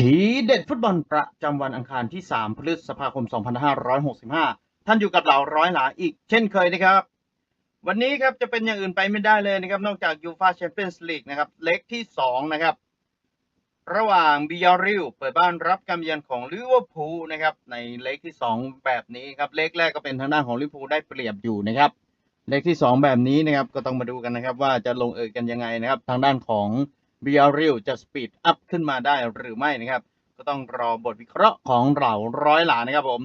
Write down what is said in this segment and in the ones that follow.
ทีเด็ดฟุตบอลประจำวันอังคารที่ 3 พฤษภาคม 2565 ท่านอยู่กับเราร้อยหลาอีกเช่นเคยนะครับ วันนี้ครับจะเป็นอย่างอื่นไปไม่ได้เลยนะครับ นอกจากยูฟาแชมเปี้ยนส์ลีกนะครับ เล็กที่ 2 นะครับ ระหว่างบิยาริลเปิดบ้านรับการเยือนของลิเวอร์พูลนะครับ ในเล็กที่ 2 แบบนี้ครับ เล็กแรกก็เป็นทางด้านของลิเวอร์พูลได้เปรียบอยู่นะครับ เล็กที่ 2 แบบนี้นะครับก็ต้องมาดูกันนะครับ ว่าจะลงเอยกันยังไงนะครับ ทางด้านของ บิยริลจะสปีดอัพขึ้นมาได้หรือไม่นะครับ ก็ต้องรอบทวิเคราะห์ของเราร้อยหลานะครับผม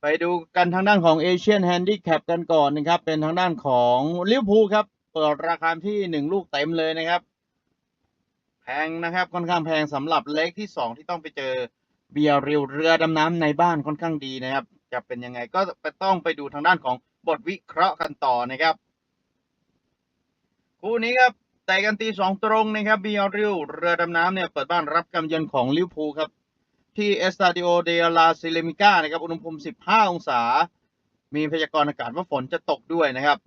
ไปดูกันทางด้านของเอเชียนแฮนดี้แคปกันก่อนนะครับ เป็นทางด้านของลิเวอร์พูลครับ เปิดราคาที่หนึ่งลูกเต็มเลยนะครับ แพงนะครับค่อนข้างแพงสำหรับเล็กที่สองที่ต้องไปเจอเบียริลเรือดำน้ำในบ้านค่อนข้างดีนะครับ จะเป็นยังไงก็ไปต้องไปดูทางด้านของบทวิเคราะห์กันต่อนะครับ คู่นี้ครับ แต่กันตีสองตรงนะครับเบียริลเรือดำน้ำเนี่ยเปิดบ้านรับการเยือนของลิเวอร์พูลครับ ที่เอสตาดิโอเดลาซิเลมิก้านะครับอุณหภูมิ 15 องศา มีพยากรณ์อากาศว่าฝนจะตกด้วยนะครับ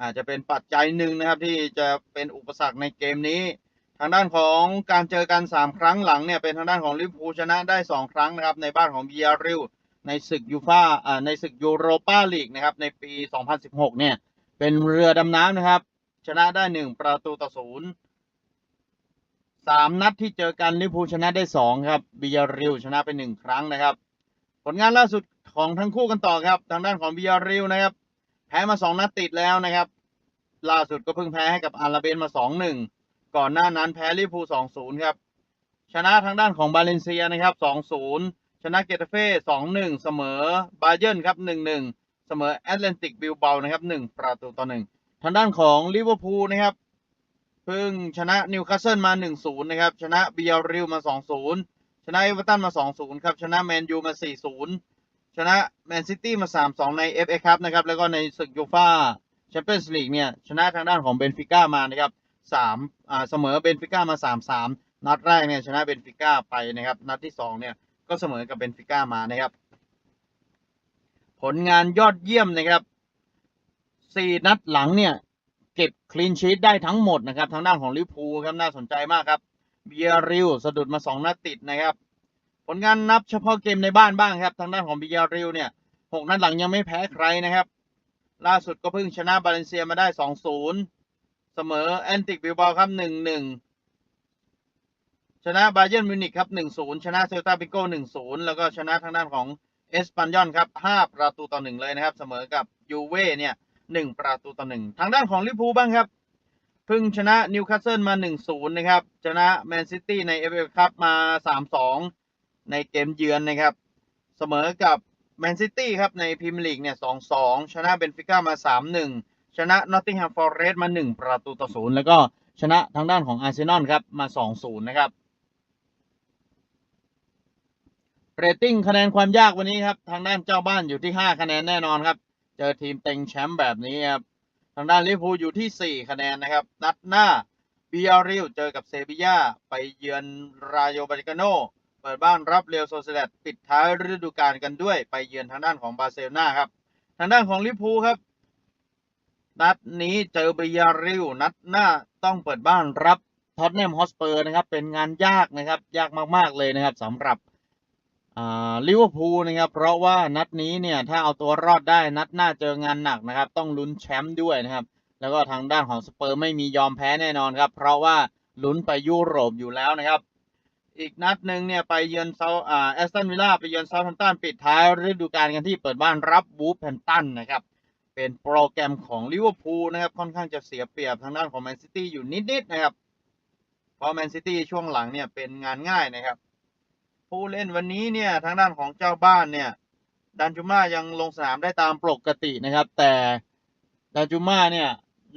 อาจจะเป็นปัจจัยหนึ่งนะครับที่จะเป็นอุปสรรคในเกมนี้ ทางด้านของการเจอกัน 3 ครั้งหลังเนี่ยเป็นทางด้านของลิเวอร์พูลชนะได้ 2 ครั้งนะครับในบ้านของเบียริลในศึกยูฟาอ่าในศึกยูโรปาลีกนะครับในปี 2016 เนี่ยเป็นเรือดำน้ำนะครับ ชนะได้1ประตูต่อศูนย์สามนัดที่เจอกันลิพูชนะได้สองครับบิยาริลชนะไปหนึ่งครั้งนะครับ ผลงานล่าสุดของทั้งคู่กันต่อครับ ทางด้านของบิยาริลนะครับ แพ้มาสองนัดติดแล้วนะครับ ล่าสุดก็เพิ่งแพ้ให้กับอาราเบนมาสองหนึ่งก่อนหน้านั้นแพ้ลิพูสองศูนย์ครับ ชนะทางด้านของบาเลนเซียนะครับสองศูนย์ชนะเกตาเฟ่สองหนึ่งเสมอบาเยิร์นครับหนึ่งหนึ่งเสมอแอตแลนติกบิลเบานะครับหนึ่งประตูต่อหนึ่ง ทางด้านของลิเวอร์พูลนะครับเพิ่งชนะนิวคาสเซิลมา 1-0 นะครับ ชนะเบียริลมา 2-0 ชนะเอเวอร์ตันมา 2-0 ครับ ชนะแมนยูมา 4-0 ชนะแมนซิตี้มา 3-2 ใน FA ครับนะครับ แล้วก็ในศึกยูฟ่าแชมเปี้ยนส์ลีกเนี่ย ชนะทางด้านของเบนฟิก้ามานะครับ3อ่าเสมอเบนฟิก้ามา 3-3 นัดแรกเนี่ยชนะเบนฟิก้าไปนะครับ นัดที่ 2 เนี่ย ก็เสมอกับเบนฟิก้ามานะครับ ผลงานยอดเยี่ยมนะครับ 4นัดหลังเนี่ยเก็บคลีนชีตได้ทั้งหมดนะครับ ทางด้านของลิเวอร์พูลครับน่าสนใจมากครับเบียริลสะดุดมาสองนัดติดนะครับ ผลงานนับเฉพาะเกมในบ้านบ้างครับ ทางด้านของเบียริลเนี่ยหกนัดหลังยังไม่แพ้ใครนะครับ ล่าสุดก็เพิ่งชนะบาเลนเซียมาได้สองศูนย์เสมอแอนติกบิลบาครับหนึ่งหนึ่งชนะบาเยิร์นมิวนิกครับหนึ่งศูนย์ชนะเซลตาปิโก้หนึ่งศูนย์แล้วก็ชนะทางด้านของเอสปันยอนครับห้าประตูต่อหนึ่งเลยนะครับ เสมอกับยูเว่เนี่ย หนึ่งประตูต่อหนึ่งทางด้านของลิเวอร์พูลบ้างครับเพิ่งชนะนิวคาสเซิลมาหนึ่งศูนย์นะครับ ชนะแมนซิตี้ในเอฟเอคัพมาสามสองในเกมเยือนนะครับ เสมอกับแมนซิตี้ครับในพรีเมียร์ลีกเนี่ยสองสองชนะเบนฟิก้ามาสามหนึ่งชนะนอตติงแฮมฟอร์เรสต์มาหนึ่งประตูต่อศูนย์แล้วก็ชนะทางด้านของอาร์เซนอลครับ มาสองศูนย์นะครับ เรตติ้งคะแนนความยากวันนี้ครับ ทางด้านเจ้าบ้านอยู่ที่ห้าคะแนนแน่นอนครับ เจอทีมเต็งแชมป์แบบนี้ครับทางด้านลิเวอร์พูลอยู่ที่ 4 คะแนนนะครับ นัดหน้าบิอาริลเจอกับเซบียาไปเยือนรายโยบาริกาโนเปิดบ้านรับเรอัลโซเซเลตปิดท้ายฤดูกาลกันด้วย ไปเยือนทางด้านของบาร์เซโลนาครับ ทางด้านของลิเวอร์พูลครับ นัดนี้เจอบิอาริลนัดหน้าต้องเปิดบ้านรับท็อตแนมฮอสเปอร์นะครับ เป็นงานยากนะครับ ยากมากๆเลยนะครับสำหรับ ลิเวอร์พูลนะครับ เพราะว่านัดนี้เนี่ยถ้าเอาตัวรอดได้นัดหน้าเจองานหนักนะครับ ต้องลุ้นแชมป์ด้วยนะครับ แล้วก็ทางด้านของสเปอร์ไม่มียอมแพ้แน่นอนครับ เพราะว่าลุ้นไปยุโรปอยู่แล้วนะครับ อีกนัดหนึ่งเนี่ยไปเยือนเซาอ่าแอสตันวิลล่าไปเยือนเซาท์แฮมป์ตันปิดท้ายฤดูกาลกันที่เปิดบ้านรับบูฟแพนตันนะครับ เป็นโปรแกรมของลิเวอร์พูลนะครับค่อนข้างจะเสียเปรียบทางด้านของแมนซิตี้อยู่นิดๆนะครับ เพราะแมนซิตี้ช่วงหลังเนี่ยเป็นงานง่ายนะครับ ผู้เล่นวันนี้เนี่ยทางด้านของเจ้าบ้านเนี่ยดันจูมายังลงสนามได้ตามปกตินะครับ แต่ดันจูมาเนี่ย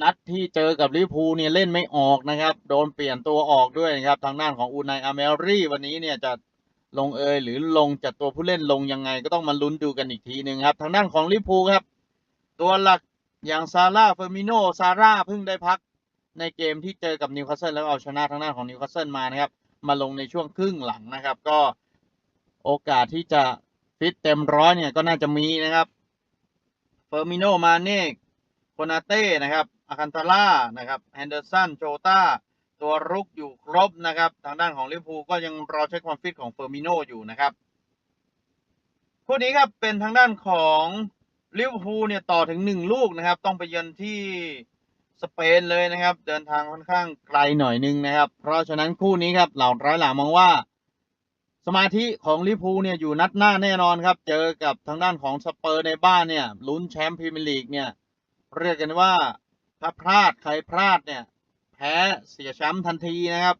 นัดที่เจอกับลิพูเนี่ยเล่นไม่ออกนะครับ โดนเปลี่ยนตัวออกด้วยนะครับทางด้านของอูนายอาเมรี่วันนี้เนี่ยจะลงเอยหรือลงจัดตัวผู้เล่นลงยังไงก็ต้องมาลุ้นดูกันอีกทีหนึ่งครับ ทางด้านของลิพูครับ ตัวหลักอย่างซาร่าเฟอร์มิโนซาร่าเพิ่งได้พักในเกมที่เจอกับนิวคาสเซิลแล้วเอาชนะทางด้านของนิวคาสเซิลมานะครับ มาลงในช่วงครึ่งหลังนะครับ ก็โอกาสที่จะฟิตเต็มร้อยเนี่ยก็น่าจะมีนะครับเฟอร์มิโนมาเน่โคนาเต้นะครับอาคันตาล่านะครับแฮนเดอร์สันโจตาตัวรุกอยู่ครบนะครับ ทางด้านของลิเวอร์พูลก็ยังรอเช็คความฟิตของเฟอร์มิโนอยู่นะครับคู่นี้ครับเป็นทางด้านของลิเวอร์พูลเนี่ยต่อถึงหนึ่งลูกนะครับ ต้องไปเยือนที่ สเปนเลยนะครับ เดินทางค่อนข้างไกลหน่อยนึงนะครับ เพราะฉะนั้นคู่นี้ครับเหล่าร้อยหลามองว่า สมาธิของลิพูเนี่ยอยู่นัดหน้าแน่นอนครับ เจอกับทางด้านของสเปอร์ในบ้านเนี่ยลุ้นแชมป์พรีเมียร์ลีกเนี่ยเรียกกันว่าถ้าพลาดใครพลาดเนี่ยแพ้เสียแชมป์ทันทีนะครับ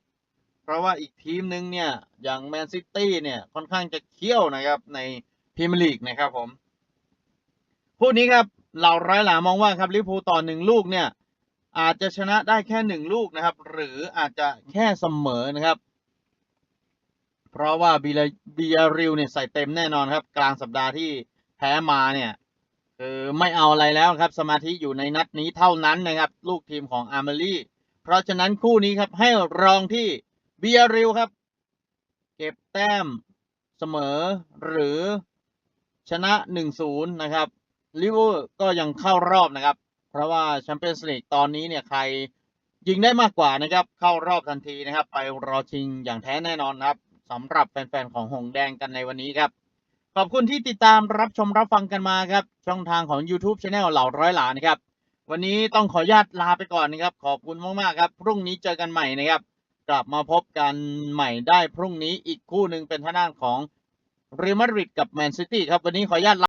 เพราะว่าอีกทีมหนึ่งเนี่ยอย่างแมนซิตี้เนี่ยค่อนข้างจะเขี้ยวนะครับในพรีเมียร์ลีกนะครับผมคู่นี้ครับเหล่าร้อยหลามองว่าครับลิพูต่อหนึ่งลูกเนี่ย อาจจะชนะได้แค่หนึ่งลูกนะครับ หรืออาจจะแค่เสมอนะครับ เพราะว่าบีบีริลเนี่ยใส่เต็มแน่นอนครับ กลางสัปดาห์ที่แพ้มาเนี่ยคือไม่เอาอะไรแล้วครับ สมาธิอยู่ในนัดนี้เท่านั้นนะครับ ลูกทีมของอาร์เมลี่เพราะฉะนั้นคู่นี้ครับให้รองที่บีอาริลครับ เก็บแต้มเสมอหรือชนะ 1-0 นะครับลิเวอร์ก็ยังเข้ารอบนะครับ เพราะว่าแชมเปี้ยนส์ลีกตอนนี้เนี่ยใครยิงได้มากกว่านะครับ เข้ารอบทันทีนะครับ ไปรอชิงอย่างแท้แน่นอนครับสำหรับแฟนๆของหงแดงกันในวันนี้ครับ ขอบคุณที่ติดตามรับชมรับฟังกันมาครับ ช่องทางของ YouTube Channel เหล่าร้อยหลานะครับ วันนี้ต้องขออนุญาตลาไปก่อนนะครับ ขอบคุณมากๆครับ พรุ่งนี้เจอกันใหม่นะครับ กลับมาพบกันใหม่ได้พรุ่งนี้อีกคู่หนึ่งเป็นท่างด้านของเรอัลมาดริดกับแมนซิตี้ครับ วันนี้ขออนุญาตลา